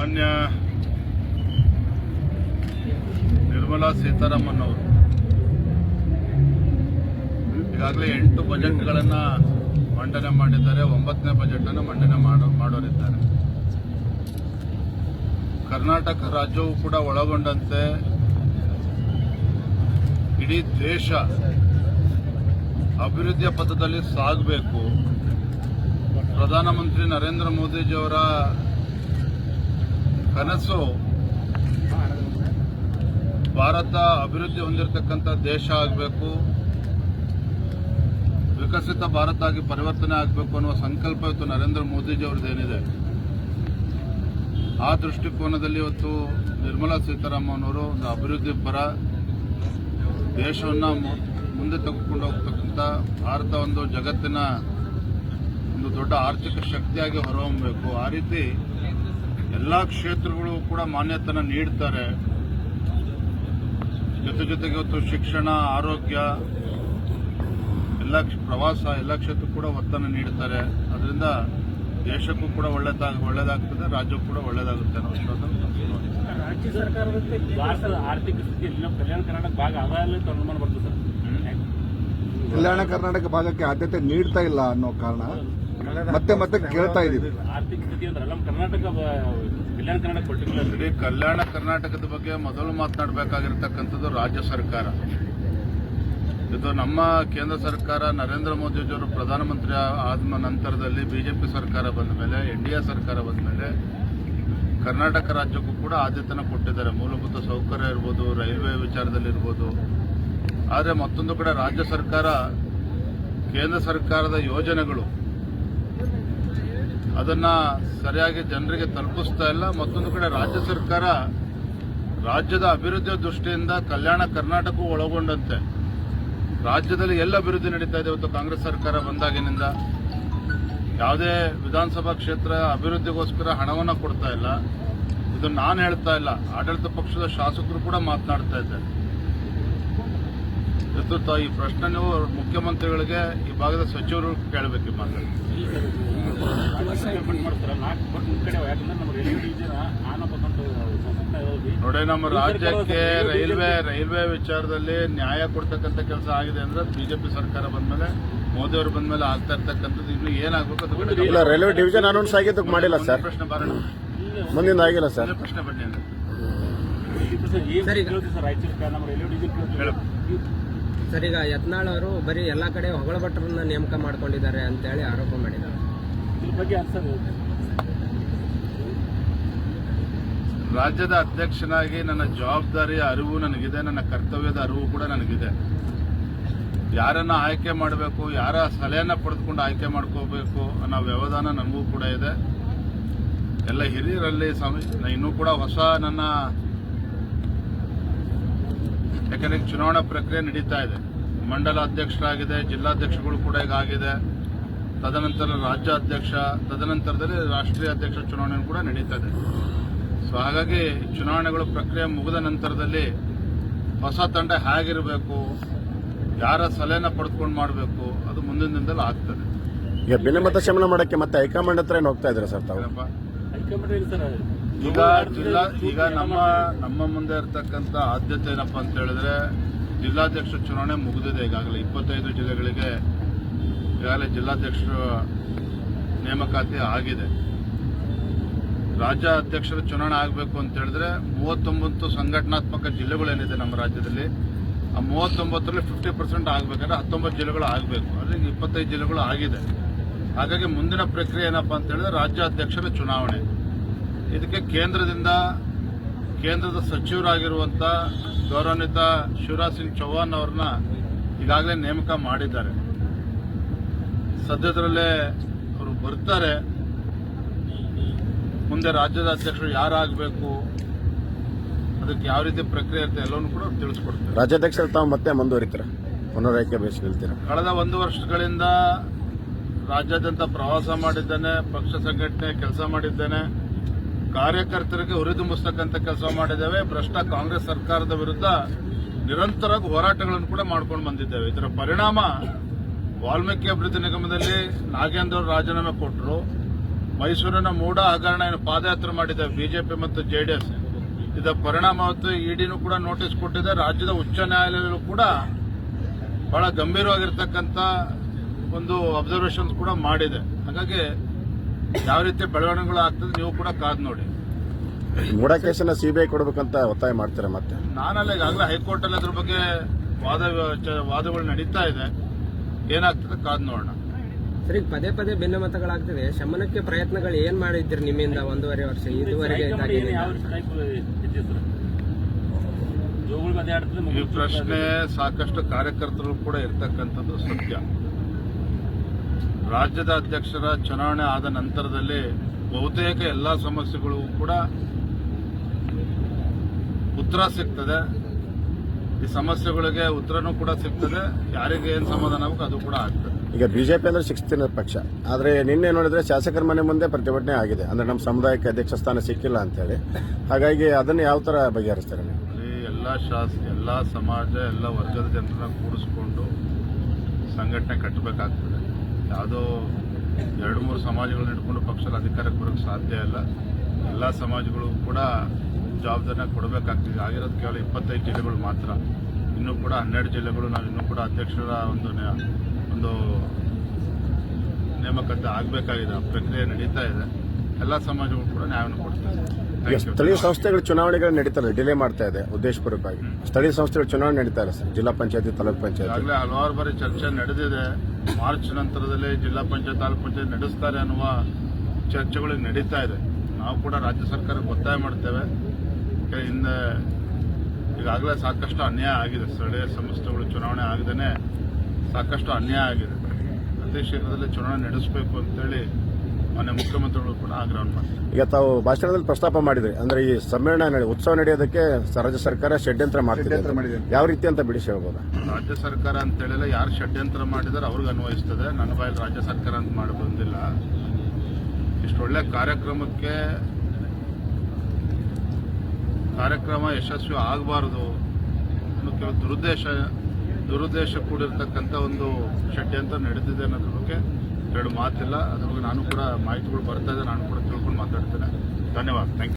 ಮಾನ್ಯ ನಿರ್ಮಲಾ ಸೀತಾರಾಮನ್ ಅವರು ಈಗಾಗಲೇ ಎಂಟು ಬಜೆಟ್ಗಳನ್ನು ಮಂಡನೆ ಮಾಡಿದ್ದಾರೆ. ಒಂಬತ್ತನೇ ಬಜೆಟನ್ನು ಮಂಡನೆ ಮಾಡೋ, ಮಾಡೋರಿದ್ದಾರೆ. ಕರ್ನಾಟಕ ರಾಜ್ಯವು ಕೂಡ ಒಳಗೊಂಡಂತೆ. ಇಡೀ ದೇಶ ಅಭಿವೃದ್ಧಿಯ ಪಥದಲ್ಲಿ ಸಾಗಬೇಕು. ಪ್ರಧಾನಮಂತ್ರಿ ನರೇಂದ್ರ ಮೋದಿಜಿಯವರ ಕನಸು ಭಾರತ ಅಭಿವೃದ್ಧಿ ಹೊಂದಿರತಕ್ಕಂಥ ದೇಶ ಆಗಬೇಕು, ವಿಕಸಿತ ಭಾರತ ಆಗಿ ಪರಿವರ್ತನೆ ಆಗಬೇಕು ಅನ್ನುವ ಸಂಕಲ್ಪ ಇವತ್ತು ನರೇಂದ್ರ ಮೋದಿಜಿ ಅವ್ರದ್ದೇನಿದೆ ಆ ದೃಷ್ಟಿಕೋನದಲ್ಲಿ ಇವತ್ತು ನಿರ್ಮಲಾ ಸೀತಾರಾಮನ್ ಅವರು ಒಂದು ಅಭಿವೃದ್ಧಿ ಪರ ದೇಶವನ್ನು ಮುಂದೆ ತೆಗೆದುಕೊಂಡು ಹೋಗ್ತಕ್ಕಂಥ ಭಾರತ ಒಂದು ಜಗತ್ತಿನ ಒಂದು ದೊಡ್ಡ ಆರ್ಥಿಕ ಶಕ್ತಿಯಾಗಿ ಹೊರಹೊಮ್ಮಬೇಕು ಆ ರೀತಿ ಎಲ್ಲ ಕ್ಷೇತ್ರಗಳು ಕೂಡ ಮಾನ್ಯತೆಯನ್ನು ನೀಡ್ತಾರೆ. ಜೊತೆ ಜೊತೆಗೆ ಇವತ್ತು ಶಿಕ್ಷಣ ಆರೋಗ್ಯ ಎಲ್ಲ ಪ್ರವಾಸ ಎಲ್ಲ ಕ್ಷೇತ್ರಕ್ಕೂ ಕೂಡ ಒತ್ತನ್ನು ನೀಡ್ತಾರೆ. ಅದರಿಂದ ದೇಶಕ್ಕೂ ಕೂಡ ಒಳ್ಳೆದಾಗ ಒಳ್ಳೆದಾಗ್ತದೆ ರಾಜ್ಯಕ್ಕೂ ಕೂಡ ಒಳ್ಳೆದಾಗುತ್ತೆ ಅನ್ನೋ. ರಾಜ್ಯ ಸರ್ಕಾರದಂತೆ ಭಾರತದ ಆರ್ಥಿಕ ಸ್ಥಿತಿಯಲ್ಲಿ ನಮ್ಮ ಕಲ್ಯಾಣ ಕರ್ನಾಟಕ ಭಾಗ ಅದಾಗಲೇ ಅನುಮಾನ ಬರ್ತದೆ ಸರ್. ಕಲ್ಯಾಣ ಕರ್ನಾಟಕ ಭಾಗಕ್ಕೆ ಆದ್ಯತೆ ನೀಡ್ತಾ ಇಲ್ಲ ಅನ್ನೋ ಕಾರಣ. ಮತ್ತೆ ಮತ್ತೆ ಕೇಳ್ತಾ ಇದೀವಿ ಆರ್ಥಿಕ ಸ್ಥಿತಿ ಅಂದ್ರೆ ಕರ್ನಾಟಕ ಬ- ಕಲ್ಯಾಣ ಕರ್ನಾಟಕ ಪರ್ಟಿಕ್ಯುಲರ್ ಇಡೀ ಕಲ್ಯಾಣ ಕರ್ನಾಟಕದ ಬಗ್ಗೆ ಮೊದಲು ಮಾತನಾಡಬೇಕಾಗಿರ್ತಕ್ಕಂಥದ್ದು ರಾಜ್ಯ ಸರ್ಕಾರ. ಇದು ನಮ್ಮ ಕೇಂದ್ರ ಸರ್ಕಾರ ನರೇಂದ್ರ ಮೋದಿಜಿಯವರು ಪ್ರಧಾನಮಂತ್ರಿ ಆದ ನಂತರದಲ್ಲಿ ಬಿಜೆಪಿ ಸರ್ಕಾರ ಬಂದ ಮೇಲೆ ಎನ್ ಡಿ ಎ ಸರ್ಕಾರ ಬಂದ ಮೇಲೆ ಕರ್ನಾಟಕ ರಾಜ್ಯಕ್ಕೂ ಕೂಡ ಆದ್ಯತೆನ ಕೊಟ್ಟಿದ್ದಾರೆ. ಮೂಲಭೂತ ಸೌಕರ್ಯ ಇರ್ಬೋದು ರೈಲ್ವೆ ವಿಚಾರದಲ್ಲಿರ್ಬೋದು. ಆದರೆ ಮತ್ತೊಂದು ಕಡೆ ರಾಜ್ಯ ಸರ್ಕಾರ ಕೇಂದ್ರ ಸರ್ಕಾರದ ಯೋಜನೆಗಳು ಅದನ್ನ ಸರಿಯಾಗಿ ಜನರಿಗೆ ತಲುಪಿಸ್ತಾ ಇಲ್ಲ. ಮತ್ತೊಂದು ಕಡೆ ರಾಜ್ಯ ಸರ್ಕಾರ ರಾಜ್ಯದ ಅಭಿವೃದ್ಧಿಯ ದೃಷ್ಟಿಯಿಂದ ಕಲ್ಯಾಣ ಕರ್ನಾಟಕವೂ ಒಳಗೊಂಡಂತೆ. ರಾಜ್ಯದಲ್ಲಿ ಎಲ್ಲ ಅಭಿವೃದ್ಧಿ ನಡೀತಾ ಇದೆ ಇವತ್ತು ಕಾಂಗ್ರೆಸ್ ಸರ್ಕಾರ ಬಂದಾಗಿನಿಂದ. ಯಾವುದೇ ವಿಧಾನಸಭಾ ಕ್ಷೇತ್ರ ಅಭಿವೃದ್ಧಿಗೋಸ್ಕರ ಹಣವನ್ನು ಕೊಡ್ತಾ ಇಲ್ಲ. ಇದು ನಾನು ಹೇಳ್ತಾ ಇಲ್ಲ. ಆಡಳಿತ ಪಕ್ಷದ ಶಾಸಕರು ಕೂಡ ಮಾತನಾಡ್ತಾ ಇದ್ದಾರೆ. ತ- ಈ ಪ್ರಶ್ನೆ ನೀವು ಮುಖ್ಯಮಂತ್ರಿಗಳಿಗೆ ಈ ಭಾಗದ ಸಚಿವರು ಕೇಳಬೇಕು ಈ ಇರೋದು ನೋಡಿ ನಮ್ಮ ರಾಜ್ಯಕ್ಕೆ ರೈಲ್ವೆ ರೈಲ್ವೆ ವಿಚಾರದಲ್ಲಿ ನ್ಯಾಯ ಕೊಡ್ತಕ್ಕಂಥ ಕೆಲಸ ಆಗಿದೆ ಅಂದ್ರೆ ಬಿಜೆಪಿ ಸರ್ಕಾರ ಬಂದ್ಮೇಲೆ ಮೋದಿ ಅವರು ಬಂದ್ಮೇಲೆ ಆಗ್ತಾ ಇರ್ತಕ್ಕಂಥದ್ದು ಇನ್ನು ಏನಾಗಬೇಕು ಇಲ್ಲ ರೈಲ್ವೆ ಡಿವಿಷನ್ ಅನೌನ್ಸ್ ಆಗಿದ್ದು ಮಾಡಿಲ್ಲ ಸರ್. ಪ್ರಶ್ನೆ ಬಾರೋಣ. ಮುಂದಿನ ಆಗಿಲ್ಲ ಸರ್. ಪ್ರಶ್ನೆ ಬನ್ನಿ ಅಂದ್ರೆ ಸರ್ ರಾಯಚೂರು ನಮ್ಮ ರೈಲ್ವೆ ಡಿವಿಷನ್. ಸರ್ ಈಗ ಯತ್ನಾಳ್ ಅವರು ಬರೀ ಎಲ್ಲ ಕಡೆ ಹೊಗಳಭಟ್ರನ್ನ ನೇಮಕ ಮಾಡ್ಕೊಂಡಿದ್ದಾರೆ ಅಂತೇಳಿ ಆರೋಪ ಮಾಡಿದ್ದಾರೆ. ಇದ್ರ ಬಗ್ಗೆ ಆನ್ಸರ್ ರಾಜ್ಯದ ಅಧ್ಯಕ್ಷನಾಗಿ ನನ್ನ ಜವಾಬ್ದಾರಿಯ ಅರಿವು ನನಗಿದೆ ನನ್ನ ಕರ್ತವ್ಯದ ಅರಿವು ಕೂಡ ನನಗಿದೆ. ಯಾರನ್ನ ಆಯ್ಕೆ ಮಾಡಬೇಕು ಯಾರ ಸಲಹೆಯನ್ನ ಪಡೆದುಕೊಂಡು ಆಯ್ಕೆ ಮಾಡ್ಕೋಬೇಕು ಅನ್ನೋ ವ್ಯವಧಾನ ನನಗೂ ಕೂಡ ಇದೆ. ಎಲ್ಲ ಹಿರಿಯರಲ್ಲಿ ಸಮ- ಇನ್ನೂ ಕೂಡ ಹೊಸ ನನ್ನ ಯಾಕಂದ್ರೆ ಚುನಾವಣಾ ಪ್ರಕ್ರಿಯೆ ನಡೀತಾ ಇದೆ. ಮಂಡಲ ಅಧ್ಯಕ್ಷರಾಗಿದೆ ಜಿಲ್ಲಾಧ್ಯಕ್ಷಗಳು ಕೂಡ ಈಗ ಆಗಿದೆ. ತದನಂತರ ರಾಜ್ಯ ಅಧ್ಯಕ್ಷ ತದನಂತರದಲ್ಲಿ ರಾಷ್ಟ್ರೀಯ ಅಧ್ಯಕ್ಷ ಚುನಾವಣೆ ಕೂಡ ನಡೀತಾ ಇದೆ. ಸೊ ಹಾಗಾಗಿ ಚುನಾವಣೆಗಳು ಪ್ರಕ್ರಿಯೆ ಮುಗಿದ ನಂತರದಲ್ಲಿ ಹೊಸ ತಂಡ ಹೇಗಿರಬೇಕು ಯಾರ ಸಲಹೆನ ಪಡೆದುಕೊಂಡು ಮಾಡಬೇಕು ಅದು ಮುಂದಿನ ದಿನದಲ್ಲಿ ಆಗ್ತದೆ. ಈಗ ಭಿನ್ನಮತ ಶಮನ ಮಾಡಕ್ಕೆ ಮತ್ತೆ ಹೈಕಮಾಂಡ್ ಹತ್ರ ಏನು ಹೋಗ್ತಾ ಇದ್ದೀರಾ ಸರ್ ತಾವು? ಈಗ ಜಿಲ್ಲಾ ಈಗ ನಮ್ಮ ನಮ್ಮ ಮುಂದೆ ಇರ್ತಕ್ಕಂಥ ಆದ್ಯತೆ ಏನಪ್ಪ ಅಂತ ಹೇಳಿದ್ರೆ ಜಿಲ್ಲಾಧ್ಯಕ್ಷ ಚುನಾವಣೆ ಮುಗಿದಿದೆ ಈಗಾಗಲೇ. ಇಪ್ಪತ್ತೈದು ಜಿಲ್ಲೆಗಳಿಗೆ ಈಗಾಗಲೇ ಜಿಲ್ಲಾಧ್ಯಕ್ಷರ ನೇಮಕಾತಿ ಆಗಿದೆ. ರಾಜ್ಯ ಅಧ್ಯಕ್ಷರ ಚುನಾವಣೆ ಆಗಬೇಕು ಅಂತ ಹೇಳಿದ್ರೆ ಮೂವತ್ತೊಂಬತ್ತು ಸಂಘಟನಾತ್ಮಕ ಜಿಲ್ಲೆಗಳೇನಿದೆ ನಮ್ಮ ರಾಜ್ಯದಲ್ಲಿ, ಆ ಮೂವತ್ತೊಂಬತ್ತರಲ್ಲಿ ಫಿಫ್ಟಿ ಪರ್ಸೆಂಟ್ ಆಗಬೇಕಂದ್ರೆ ಹತ್ತೊಂಬತ್ತು ಜಿಲ್ಲೆಗಳು ಆಗಬೇಕು. ಈಗ ಇಪ್ಪತ್ತೈದು ಜಿಲ್ಲೆಗಳು ಆಗಿದೆ. ಹಾಗಾಗಿ ಮುಂದಿನ ಪ್ರಕ್ರಿಯೆ ಏನಪ್ಪ ಅಂತ ಹೇಳಿದ್ರೆ ರಾಜ್ಯಾಧ್ಯಕ್ಷರ ಚುನಾವಣೆ. ಇದಕ್ಕೆ ಕೇಂದ್ರದಿಂದ ಕೇಂದ್ರದ ಸಚಿವರಾಗಿರುವಂಥ ಗೌರವಾನ್ವಿತ ಶಿವರಾಜ್ ಸಿಂಗ್ ಚೌಹಾಣ್ ಅವ್ರನ್ನ ಈಗಾಗಲೇ ನೇಮಕ ಮಾಡಿದ್ದಾರೆ. ಸದ್ಯದರಲ್ಲೇ ಅವರು ಬರ್ತಾರೆ. ಮುಂದೆ ರಾಜ್ಯದ ಅಧ್ಯಕ್ಷರು ಯಾರಾಗಬೇಕು ಅದಕ್ಕೆ ಯಾವ ರೀತಿ ಪ್ರಕ್ರಿಯೆ ಇರುತ್ತೆ ಎಲ್ಲವನ್ನೂ ಕೂಡ ತಿಳಿಸ್ಕೊಡ್ತಾರೆ. ರಾಜ್ಯಾಧ್ಯಕ್ಷರು ತಾವು ಮತ್ತೆ ಮುಂದುವರಿತಾರೆ? ಪುನರಾಯ್ಕೆ ಬೇಸ್ ನಿಲ್ತೀರಾ ಕಳೆದ ಒಂದು ವರ್ಷಗಳಿಂದ ರಾಜ್ಯಾದ್ಯಂತ ಪ್ರವಾಸ ಮಾಡಿದ್ದೇನೆ ಪಕ್ಷ ಸಂಘಟನೆ ಕೆಲಸ ಮಾಡಿದ್ದೇನೆ. ಕಾರ್ಯಕರ್ತರಿಗೆ ಹುರಿದುಂಬಿಸ್ತಕ್ಕಂಥ ಕೆಲಸ ಮಾಡಿದ್ದೇವೆ. ಭ್ರಷ್ಟ ಕಾಂಗ್ರೆಸ್ ಸರ್ಕಾರದ ವಿರುದ್ಧ ನಿರಂತರ ಹೋರಾಟಗಳನ್ನು ಕೂಡ ಮಾಡ್ಕೊಂಡು ಬಂದಿದ್ದೇವೆ. ಇದರ ಪರಿಣಾಮ ವಾಲ್ಮೀಕಿ ಅಭಿವೃದ್ಧಿ ನಿಗಮದಲ್ಲಿ ನಾಗೇಂದ್ರ ಅವರು ರಾಜೀನಾಮೆ ಕೊಟ್ಟರು ಮೈಸೂರಿನ ಮೂಡ ಹಗರಣ ಏನು ಪಾದಯಾತ್ರೆ ಮಾಡಿದೆ ಬಿಜೆಪಿ ಮತ್ತು ಜೆಡಿಎಸ್. ಇದರ ಪರಿಣಾಮ ಹೊತ್ತು ಇಡಿನೂ ಕೂಡ ನೋಟಿಸ್ ಕೊಟ್ಟಿದೆ. ರಾಜ್ಯದ ಉಚ್ಚ ನ್ಯಾಯಾಲಯದಲ್ಲೂ ಕೂಡ ಬಹಳ ಗಂಭೀರವಾಗಿರ್ತಕ್ಕಂಥ ಒಂದು ಅಬ್ಸರ್ವೇಷನ್ಸ್ ಕೂಡ ಮಾಡಿದೆ. ಹಾಗಾಗಿ ಯಾವ ರೀತಿ ಬೆಳವಣಿಗೆಗಳು ಆಗ್ತದೆ ನೀವು ಕೂಡ ಕಾದ್ ನೋಡಿ. ಮೂಡ ಕೇಸನ್ನ ಸಿಬಿಐ ಕೊಡ್ಬೇಕಂತ ಒತ್ತಾಯ ಮಾಡ್ತಾರೆ ಮತ್ತೆ? ನಾನಲ್ಲ ಈಗಾಗಲೇ ಹೈಕೋರ್ಟ್ ಅಲ್ಲಿ ಅದ್ರ ಬಗ್ಗೆ ವಾದ ಚ- ವಾದಗಳು ನಡೀತಾ ಇದೆ. ಏನಾಗ್ತದೆ ಕಾದ್ ನೋಡೋಣ. ಸರಿ ಪದೇ ಪದೇ ಭಿನ್ನ ಮತಗಳಾಗ್ತದೆ ಶಮನಕ್ಕೆ ಪ್ರಯತ್ನಗಳು ಏನ್ ಮಾಡಿದ್ರಿ ನಿಮ್ಮಿಂದ ಒಂದೂವರೆ ವರ್ಷ? ಇದುವರೆಗೆ ಈ ಪ್ರಶ್ನೆ ಸಾಕಷ್ಟು ಕಾರ್ಯಕರ್ತರು ಕೂಡ ಇರ್ತಕ್ಕಂಥದ್ದು ಸತ್ಯ. ರಾಜ್ಯದ ಅಧ್ಯಕ್ಷರ ಚುನಾವಣೆ ಆದ ನಂತರದಲ್ಲಿ ಬಹುತೇಕ ಎಲ್ಲ ಸಮಸ್ಯೆಗಳು ಕೂಡ ಉತ್ತರ ಸಿಗ್ತದೆ. ಈ ಸಮಸ್ಯೆಗಳಿಗೆ ಉತ್ತರನೂ ಕೂಡ ಸಿಗ್ತದೆ. ಯಾರಿಗೆ ಏನು ಸಮಾಧಾನ ಆಗಬೇಕು ಅದು ಕೂಡ ಆಗ್ತದೆ. ಈಗ ಬಿಜೆಪಿ ಅಂದ್ರೆ ಶಿಸ್ತಿನ ಪಕ್ಷ. ಆದರೆ ನಿನ್ನೆ ನೋಡಿದ್ರೆ ಶಾಸಕರ ಮನೆ ಮುಂದೆ ಪ್ರತಿಭಟನೆ ಆಗಿದೆ. ಅಂದ್ರೆ ನಮ್ಮ ಸಮುದಾಯಕ್ಕೆ ಅಧ್ಯಕ್ಷ ಸ್ಥಾನ ಸಿಕ್ಕಿಲ್ಲ ಅಂತೇಳಿ. ಹಾಗಾಗಿ ಅದನ್ನ ಯಾವ ತರ ಬಗೆಹರಿಸ್ತಾರೆ ನೀವು? ಎಲ್ಲ ಶಾಸ ಎಲ್ಲ ಸಮಾಜ ಎಲ್ಲ ವರ್ಗದ ಜನರನ್ನ ಕೂಡಿಸ್ಕೊಂಡು ಸಂಘಟನೆ ಕಟ್ಟಬೇಕಾಗ್ತದೆ. ಯಾವುದೋ ಎರಡು ಮೂರು ಸಮಾಜಗಳನ್ನ ಇಟ್ಕೊಂಡು ಪಕ್ಷದ ಅಧಿಕಾರಕ್ಕೆ ಬರೋಕ್ಕೆ ಸಾಧ್ಯ ಇಲ್ಲ. ಎಲ್ಲ ಸಮಾಜಗಳು ಕೂಡ ಜವಾಬ್ದಾರಿನ ಕೊಡಬೇಕಾಗ್ತಿದೆ. ಆಗಿರೋದು ಕೇವಲ ಇಪ್ಪತ್ತೈದು ಜಿಲ್ಲೆಗಳು ಮಾತ್ರ. ಇನ್ನೂ ಕೂಡ ಹನ್ನೆರಡು ಜಿಲ್ಲೆಗಳು ನಾವು ಇನ್ನೂ ಕೂಡ ಅಧ್ಯಕ್ಷರ ಒಂದು ಒಂದು ನೇಮಕಾತಿ ಆಗಬೇಕಾಗಿದೆ. ಪ್ರಕ್ರಿಯೆ ನಡೀತಾ ಇದೆ. ಎಲ್ಲ ಸಮಾಜಗಳು ಕೂಡ ನ್ಯಾಯವನ್ನು ಕೊಡ್ತಾರೆ ಈಗ. ಸ್ಥಳೀಯ ಸಂಸ್ಥೆಗಳು ಚುನಾವಣೆಗಳು ನಡೀತಾರೆ ಡಿಲೇ ಮಾಡ್ತಾ ಇದೆ ಉದ್ದೇಶಪೂರ್ವಕವಾಗಿ. ಸ್ಥಳೀಯ ಸಂಸ್ಥೆಗಳು ಚುನಾವಣೆ ನಡೀತಾ ಇಲ್ಲ ಸರ್ ಜಿಲ್ಲಾ ಪಂಚಾಯತಿ ತಾಲೂಕ್ ಪಂಚಾಯತಿ. ಈಗಾಗಲೇ ಹಲವಾರು ಬಾರಿ ಚರ್ಚೆ ನಡೆದಿದೆ. ಮಾರ್ಚ್ ನಂತರದಲ್ಲಿ ಜಿಲ್ಲಾ ಪಂಚಾಯತ್ ತಾಲೂಕು ಪಂಚಾಯತ್ ನಡೆಸ್ತಾರೆ ಅನ್ನುವ ಚರ್ಚೆಗಳು ನಡೀತಾ ಇದೆ. ನಾವು ಕೂಡ ರಾಜ್ಯ ಸರ್ಕಾರಕ್ಕೆ ಒತ್ತಾಯ ಮಾಡ್ತೇವೆ. ಯಾಕೆ ಹಿಂದೆ ಈಗಾಗಲೇ ಸಾಕಷ್ಟು ಅನ್ಯಾಯ ಆಗಿದೆ. ಸ್ಥಳೀಯ ಸಂಸ್ಥೆಗಳು ಚುನಾವಣೆ ಆಗದೇನೆ ಸಾಕಷ್ಟು ಅನ್ಯಾಯ ಆಗಿದೆ. ಅತಿ ಶೀಘ್ರದಲ್ಲಿ ಚುನಾವಣೆ ನಡೆಸಬೇಕು ಅಂತೇಳಿ ಮಾನ್ಯ ಮುಖ್ಯಮಂತ್ರಿಗಳು ಕೂಡ ಆಗ್ರಹವನ್ನು ಮಾಡ್ತಾರೆ ಈಗ ತಾವು ಭಾಷಣದಲ್ಲಿ ಪ್ರಸ್ತಾಪ ಮಾಡಿದ್ರಿ ಅಂದ್ರೆ ಈ ಸಮ್ಮೇಳನ ನಡೆ- ಉತ್ಸವ ನಡೆಯೋದಕ್ಕೆ ಸ- ರಾಜ್ಯ ಸರ್ಕಾರ ಷಡ್ಯಂತ್ರ ಮಾಡ್ತಿದೆ ಷಡ್ಯಂತ್ರ ಅಂತ. ಮಾಡಿದೆ. ಯಾವ ರೀತಿ ಅಂತ ಬಿಡಿಸಿ ಹೇಳ್ಬೋದಾ ರಾಜ್ಯ ಸರ್ಕಾರ ಅಂತೇಳಿಲ್ಲ ಯಾರು ಷಡ್ಯಂತ್ರ ಮಾಡಿದಾರೆ ಅವ್ರಿಗೆ ಅನ್ವಯಿಸ್ತದೆ ನನ್ನ ಬಾಯಲ್ಲಿ ರಾಜ್ಯ ಸರ್ಕಾರ ಅಂತ ಮಾಡಿ ಬಂದಿಲ್ಲ ಇಷ್ಟೊಳ್ಳೆ ಕಾರ್ಯಕ್ರಮಕ್ಕೆ ಕಾರ್ಯಕ್ರಮ ಯಶಸ್ವಿ ಆಗಬಾರದು ಅನ್ನೋ ಕೆಲವು ದುರುದ್ದೇಶ ದುರುದ್ದೇಶ ಕೂಡಿರ್ತಕ್ಕಂಥ ಒಂದು ಷಡ್ಯಂತ್ರ ನಡೆದಿದೆ ಅನ್ನೋದ್ರ ಬಗ್ಗೆ ಎರಡು ಮಾತಿಲ್ಲ. ಅದ್ರ ಬಗ್ಗೆ ನಾನು ಕೂಡ ಮಾಹಿತಿಗಳು ಬರ್ತಾ ಇದೆ. ನಾನು ಕೂಡ ತಿಳ್ಕೊಂಡು ಮಾತಾಡ್ತೇನೆ. ಧನ್ಯವಾದ. Thank you